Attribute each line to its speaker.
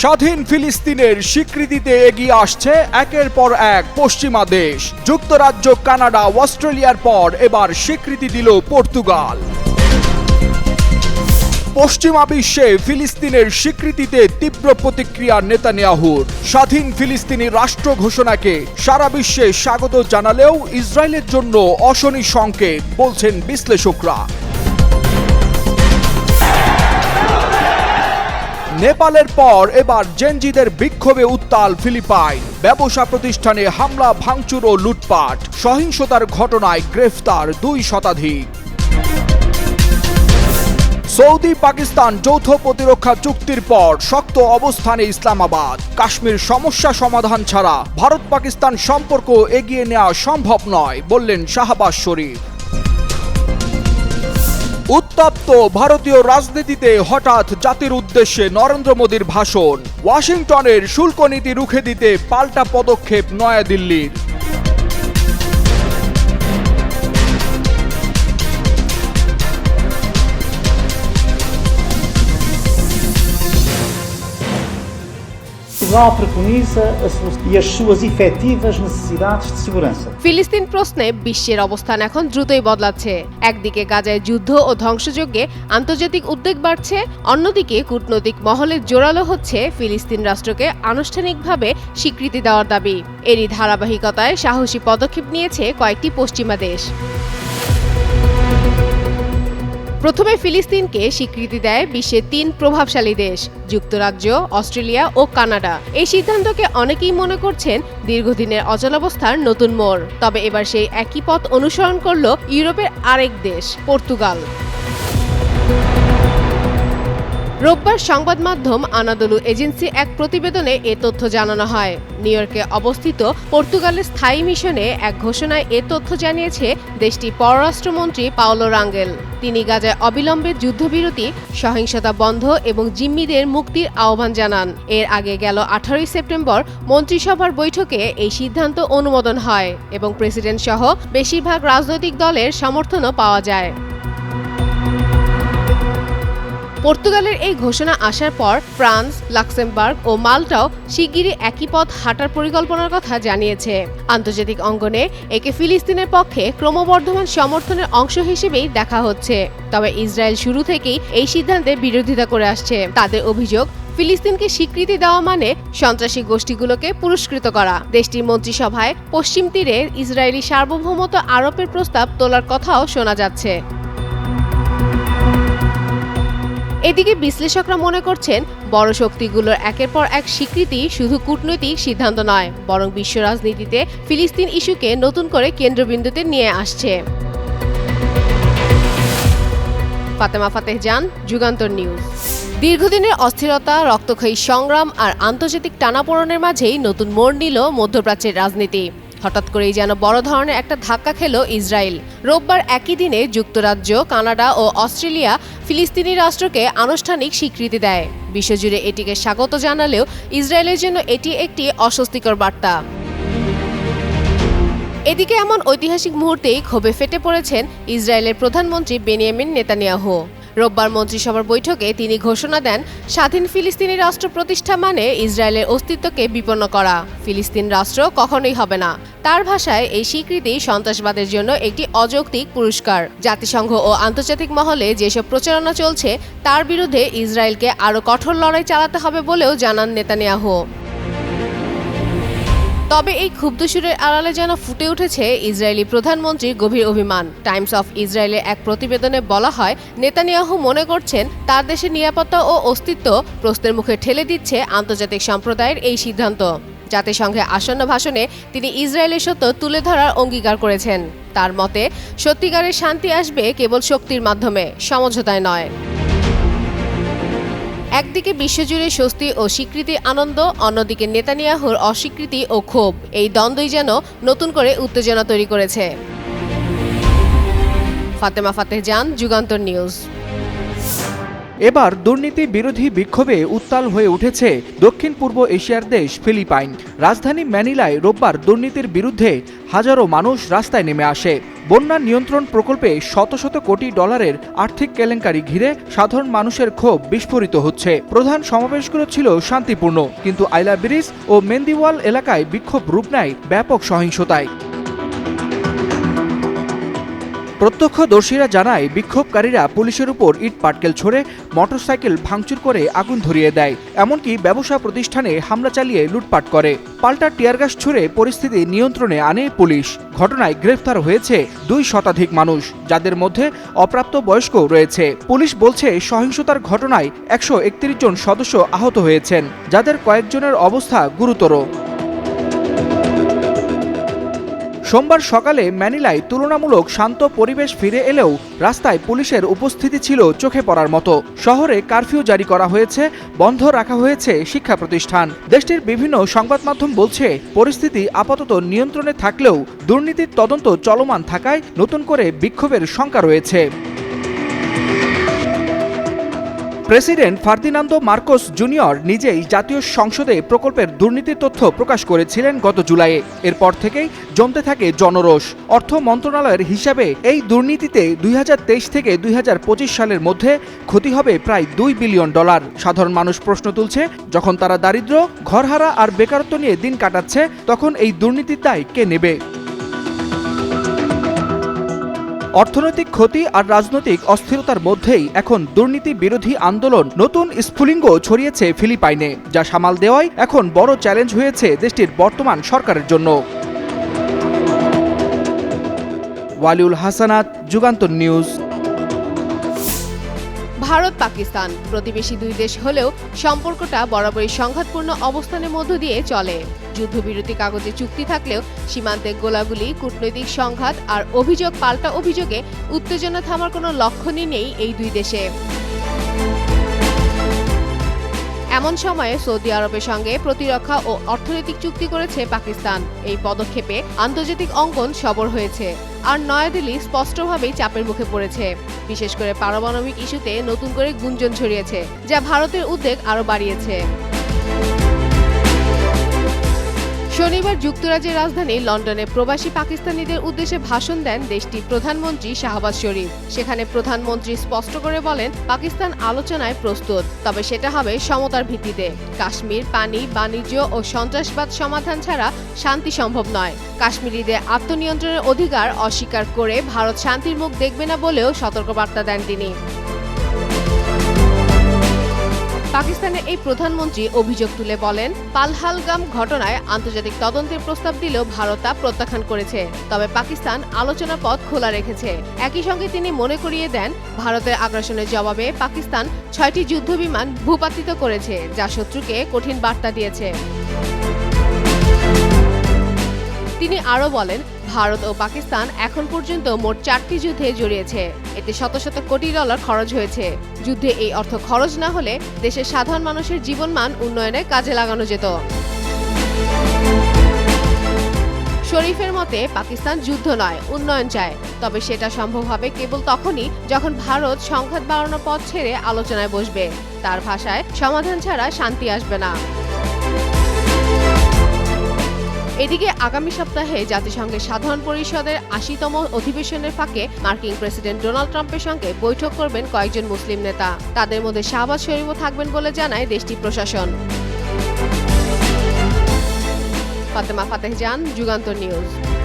Speaker 1: স্বাধীন ফিলিস্তিনের স্বীকৃতিতে এগিয়ে আসছে একের পর এক পশ্চিমা দেশ যুক্তরাজ্য কানাডা অস্ট্রেলিয়ার পর এবার স্বীকৃতি দিল পর্তুগাল পশ্চিমা বিশ্বে ফিলিস্তিনের স্বীকৃতিতে তীব্র প্রতিক্রিয়া নেতানিয়াহুর স্বাধীন ফিলিস্তিনি রাষ্ট্র ঘোষণাকে সারা বিশ্বে স্বাগত জানালেও ইসরায়েলের জন্য অশনি সংকেত বলছেন বিশ্লেষকরা নেপালের পর এবার জেনজিদের বিক্ষোভে উত্তাল ফিলিপাইন ব্যবসা প্রতিষ্ঠানে হামলা ভাঙচুর ও লুটপাট সহিংসতার ঘটনায় গ্রেফতার দুই শতাধিক সৌদি পাকিস্তান যৌথ প্রতিরক্ষা চুক্তির পর শক্ত অবস্থানে ইসলামাবাদ কাশ্মীর সমস্যা সমাধান ছাড়া ভারত পাকিস্তান সম্পর্ক এগিয়ে নেওয়া সম্ভব নয় বললেন শাহবাজ শরীফ উত্তপ্ত ভারতীয় রাজনীতিতে হঠাৎ জাতির উদ্দেশ্যে নরেন্দ্র মোদীর ভাষণ ওয়াশিংটনের শুল্ক নীতি রুখে দিতে পাল্টা পদক্ষেপ নয়াদিল্লির
Speaker 2: Portugal preconiza e as suas efetivas necessidades de segurança.
Speaker 3: ফিলিস্তিন প্রশ্নে বিশ্বের অবস্থান এখন দ্রুতই বদলাচ্ছে একদিকে গাজায় যুদ্ধ ও ধ্বংসযজ্ঞে আন্তর্জাতিক উদ্বেগ বাড়ছে অন্যদিকে কূটনৈতিক মহলে জোরালো হচ্ছে ফিলিস্তিন রাষ্ট্রকে আনুষ্ঠানিকভাবে স্বীকৃতি দেওয়ার দাবি এরই ধারাবাহিকতায় সাহসী পদক্ষেপ নিয়েছে কয়েকটি পশ্চিমা দেশ প্রথমে ফিলিস্তিনকে স্বীকৃতি দেয় বিশ্বের তিন প্রভাবশালী দেশ যুক্তরাজ্য অস্ট্রেলিয়া ও কানাডা এই সিদ্ধান্তকে অনেকেই মনে করছেন দীর্ঘদিনের অচলাবস্থার নতুন মোড় তবে এবার সেই একই পথ অনুসরণ করল ইউরোপের আরেক দেশ পর্তুগাল রোববার সংবাদ মাধ্যম আনাদলু এজেন্সি এক প্রতিবেদনে এ তথ্য জানানো হয় নিউ ইয়র্কে অবস্থিত পর্তুগালের স্থায়ী মিশনে এক ঘোষণায় এ তথ্য জানিয়েছে দেশটির পররাষ্ট্রমন্ত্রী পাওলো রাঙ্গেল তিনি গাজায় অবিলম্বে যুদ্ধবিরতি সহিংসতা বন্ধ এবং জিম্মিদের মুক্তির আহ্বান জানান এর আগে গেল আঠারোই সেপ্টেম্বর মন্ত্রিসভার বৈঠকে এই সিদ্ধান্ত অনুমোদন হয় এবং প্রেসিডেন্ট সহ বেশিরভাগ রাজনৈতিক দলের সমর্থনও পাওয়া যায় পর্তুগালের এই ঘোষণা আসার পর ফ্রান্স লাক্সেমবার্গ ও মাল্টাও শিগগিরই একই পথ হাঁটার পরিকল্পনার কথা জানিয়েছে আন্তর্জাতিক অঙ্গনে একে ফিলিস্তিনের পক্ষে ক্রমবর্ধমান সমর্থনের অংশ হিসেবেই দেখা হচ্ছে তবে ইসরায়েল শুরু থেকেই এই সিদ্ধান্তের বিরোধিতা করে আসছে তাদের অভিযোগ ফিলিস্তিনকে স্বীকৃতি দেওয়া মানে সন্ত্রাসী গোষ্ঠীগুলোকে পুরস্কৃত করা দেশটির মন্ত্রিসভায় পশ্চিম তীরে ইসরায়েলি সার্বভৌমত্ব আরোপের প্রস্তাব তোলার কথাও শোনা যাচ্ছে এদিকে বিশ্লেষকরা মনে করছেন বড় শক্তিগুলোর একের পর এক স্বীকৃতি শুধু কূটনৈতিক সিদ্ধান্ত নয় বরং বিশ্ব রাজনীতিতে ফিলিস্তিন ইস্যুকে নতুন করে কেন্দ্রবিন্দুতে নিয়ে আসছে ফাতেমা ফাতেহ জান যুগান্তর নিউজ দীর্ঘদিনের অস্থিরতা রক্তক্ষয়ী সংগ্রাম আর আন্তর্জাতিক টানাপোড়নের মাঝেই নতুন মোড় নিল মধ্যপ্রাচ্যের রাজনীতি হঠাৎ করেই যেন বড় ধরনের একটা ধাক্কা খেল ইসরায়েল রোববার একই দিনে যুক্তরাজ্য কানাডা ও অস্ট্রেলিয়া ফিলিস্তিনি রাষ্ট্রকে আনুষ্ঠানিক স্বীকৃতি দেয় বিশ্বজুড়ে এটিকে স্বাগত জানালেও ইসরায়েলের জন্য এটি একটি অস্বস্তিকর বার্তা এদিকে এমন ঐতিহাসিক মুহূর্তেই ক্ষোভে ফেটে পড়েছেন ইসরায়েলের প্রধানমন্ত্রী বেনিয়ামিন নেতানিয়াহু রোববার মন্ত্রিসভার বৈঠকে তিনি ঘোষণা দেন স্বাধীন ফিলিস্তিনি রাষ্ট্র প্রতিষ্ঠা মানে ইসরায়েলের অস্তিত্বকে বিপন্ন করা ফিলিস্তিন রাষ্ট্র কখনোই হবে না তার ভাষায় এই স্বীকৃতি সন্ত্রাসবাদের জন্য একটি অযৌক্তিক পুরস্কার জাতিসংঘ ও আন্তর্জাতিক মহলে যেসব প্রচারণা চলছে তার বিরুদ্ধে ইসরায়েলকে আরও কঠোর লড়াই চালাতে হবে বলেও জানান নেতানিয়াহু তবে এই ক্ষুব্ধ সুরের আড়ালে যেন ফুটে উঠেছে ইসরায়েলি প্রধানমন্ত্রীর গভীর অভিমান টাইমস অফ ইসরায়েলের এক প্রতিবেদনে বলা হয় নেতানিয়াহু মনে করছেন তার দেশের নিরাপত্তা ও অস্তিত্ব প্রশ্নের মুখে ঠেলে দিচ্ছে আন্তর্জাতিক সম্প্রদায়ের এই সিদ্ধান্ত জাতিসংঘে আসন্ন ভাষণে তিনি ইসরায়েলের সত্য তুলে ধরার অঙ্গীকার করেছেন তার মতে সত্যিকারের শান্তি আসবে কেবল শক্তির মাধ্যমে সমঝোতায় নয় একদিকে বিশ্বজুড়ে স্বস্তি ও স্বীকৃতি আনন্দ অন্যদিকে নেতানিয়াহুর অস্বীকৃতি ও ক্ষোভ এই দ্বন্দ্বই যেন নতুন করে উত্তেজনা তৈরি করেছে ফাতেমা ফাতেহ জান যুগান্তর নিউজ
Speaker 4: এবার দুর্নীতি বিরোধী বিক্ষোভে উত্তাল হয়ে উঠেছে দক্ষিণ পূর্ব এশিয়ার দেশ ফিলিপাইন রাজধানী ম্যানিলায় রোববার দুর্নীতির বিরুদ্ধে হাজারো মানুষ রাস্তায় নেমে আসে বন্যা নিয়ন্ত্রণ প্রকল্পে শত শত কোটি ডলারের আর্থিক কেলেঙ্কারি ঘিরে সাধারণ মানুষের ক্ষোভ বিস্ফোরিত হচ্ছে প্রধান সমাবেশগুলো ছিল শান্তিপূর্ণ কিন্তু আইলা ব্রিজ ও মেন্দিওয়াল এলাকায় বিক্ষোভ রূপ নেয় ব্যাপক সহিংসতায় প্রত্যক্ষদর্শীরা জানায় বিক্ষোভকারীরা পুলিশের উপর ইট পাটকেল ছড়ে মোটরসাইকেল ভাঙচুর করে আগুন ধরিয়ে দেয় এমনকি ব্যবসা প্রতিষ্ঠানে হামলা চালিয়ে লুটপাট করে পাল্টা টিয়ারগ্যাস ছুড়ে পরিস্থিতি নিয়ন্ত্রণে আনে পুলিশ ঘটনায় গ্রেফতার হয়েছে দুই শতাধিক মানুষ যাদের মধ্যে অপ্রাপ্ত বয়স্ক রয়েছে পুলিশ বলছে সহিংসতার ঘটনায় একশো জন সদস্য আহত হয়েছেন যাদের কয়েকজনের অবস্থা গুরুতর সোমবার সকালে ম্যানিলায় তুলনামূলক শান্ত পরিবেশ ফিরে এলেও রাস্তায় পুলিশের উপস্থিতি ছিল চোখে পড়ার মতো শহরে কারফিউ জারি করা হয়েছে বন্ধ রাখা হয়েছে শিক্ষা প্রতিষ্ঠান দেশটির বিভিন্ন সংবাদ মাধ্যম বলছে পরিস্থিতি আপাতত নিয়ন্ত্রণে থাকলেও দুর্নীতির তদন্ত চলমান থাকায় নতুন করে বিক্ষোভের শঙ্কা রয়েছে
Speaker 5: প্রেসিডেন্ট ফার্দিনান্দো মার্কোস জুনিয়র নিজেই জাতীয় সংসদে প্রকল্পের দুর্নীতির তথ্য প্রকাশ করেছিলেন গত জুলাইয়ে এরপর থেকেই জমতে থাকে জনরোষ অর্থ মন্ত্রণালয়ের হিসাবে এই দুর্নীতিতে দুই থেকে দুই সালের মধ্যে ক্ষতি হবে প্রায় দুই বিলিয়ন ডলার সাধারণ মানুষ প্রশ্ন তুলছে যখন তারা দারিদ্র ঘরহারা আর বেকারত্ব নিয়ে দিন কাটাচ্ছে তখন এই দুর্নীতির দায় কে নেবে অর্থনৈতিক ক্ষতি আর রাজনৈতিক অস্থিরতার মধ্যেই এখন দুর্নীতি বিরোধী আন্দোলন নতুন স্ফুলিঙ্গ ছড়িয়েছে ফিলিপাইনে যা সামাল দেওয়ায় এখন বড় চ্যালেঞ্জ হয়েছে দেশটির বর্তমান সরকারের জন্য ওয়ালিউল হাসানাত যুগান্তর নিউজ
Speaker 6: ভারত পাকিস্তান প্রতিবেশী দুই দেশ হলেও সম্পর্কটা বরাবরই সংঘাতপূর্ণ অবস্থানের মধ্য দিয়ে চলে যুদ্ধবিরতি কাগজে চুক্তি থাকলেও সীমান্তে গোলাগুলি কূটনৈতিক সংঘাত আর অভিযোগ পাল্টা অভিযোগে উত্তেজনা থামার কোনো লক্ষণই নেই এই দুই দেশে এমন সময়ে সৌদি আরবের সঙ্গে প্রতিরক্ষা ও অর্থনৈতিক চুক্তি করেছে পাকিস্তান এই পদক্ষেপে আন্তর্জাতিক অঙ্গন সবর হয়েছে আর নয়াদিল্লি স্পষ্টভাবেই চাপের মুখে পড়েছে বিশেষ করে পারমাণবিক ইস্যুতে নতুন করে গুঞ্জন ছড়িয়েছে যা ভারতের উদ্বেগ আরও বাড়িয়েছে শনিবার যুক্তরাজ্যের রাজধানী লন্ডনে প্রবাসী পাকিস্তানিদের উদ্দেশ্যে ভাষণ দেন দেশটির প্রধানমন্ত্রী শাহবাজ শরীফ সেখানে প্রধানমন্ত্রী স্পষ্ট করে বলেন পাকিস্তান আলোচনায় প্রস্তুত তবে সেটা হবে সমতার ভিত্তিতে কাশ্মীর পানি বাণিজ্য ও সন্ত্রাসবাদ সমাধান ছাড়া শান্তি সম্ভব নয় কাশ্মীরিদের আত্মনিয়ন্ত্রণের অধিকার অস্বীকার করে ভারত শান্তির মুখ দেখবে না বলেও সতর্কবার্তা দেন তিনি পাকিস্তানের এই প্রধানমন্ত্রী অভিযোগ তুলে বলেন পালহালগাম ঘটনায় আন্তর্জাতিক তদন্তের প্রস্তাব দিলেও ভারত তা প্রত্যাখ্যান করেছে তবে পাকিস্তান আলোচনা পথ খোলা রেখেছে একই সঙ্গে তিনি মনে করিয়ে দেন ভারতের আগ্রাসনের জবাবে পাকিস্তান ছয়টি যুদ্ধবিমান ভূপাতিত করেছে যা শত্রুকে কঠিন বার্তা দিয়েছে তিনি আরও বলেন ভারত ও পাকিস্তান এখন পর্যন্ত মোট চারটি যুদ্ধে জড়িয়েছে এতে শত শত কোটি ডলার খরচ হয়েছে যুদ্ধে এই অর্থ খরচ না হলে দেশের সাধারণ মানুষের জীবনমান উন্নয়নে কাজে লাগানো যেত শরীফের মতে পাকিস্তান যুদ্ধ নয় উন্নয়ন চায় তবে সেটা সম্ভব হবে কেবল তখনই যখন ভারত সংঘাত বাড়ানোর পথ ছেড়ে আলোচনায় বসবে তার ভাষায় সমাধান ছাড়া শান্তি আসবে না এদিকে আগামী সপ্তাহে জাতিসংঘের সাধারণ পরিষদের আশিতম অধিবেশনের ফাঁকে মার্কিন প্রেসিডেন্ট ডোনাল্ড ট্রাম্পের সঙ্গে বৈঠক করবেন কয়েকজন মুসলিম নেতা তাদের মধ্যে শাহবাজ শরীফও থাকবেন বলে জানায় দেশটি প্রশাসন ফাতেমা ফাতেহ জান যুগান্তর নিউজ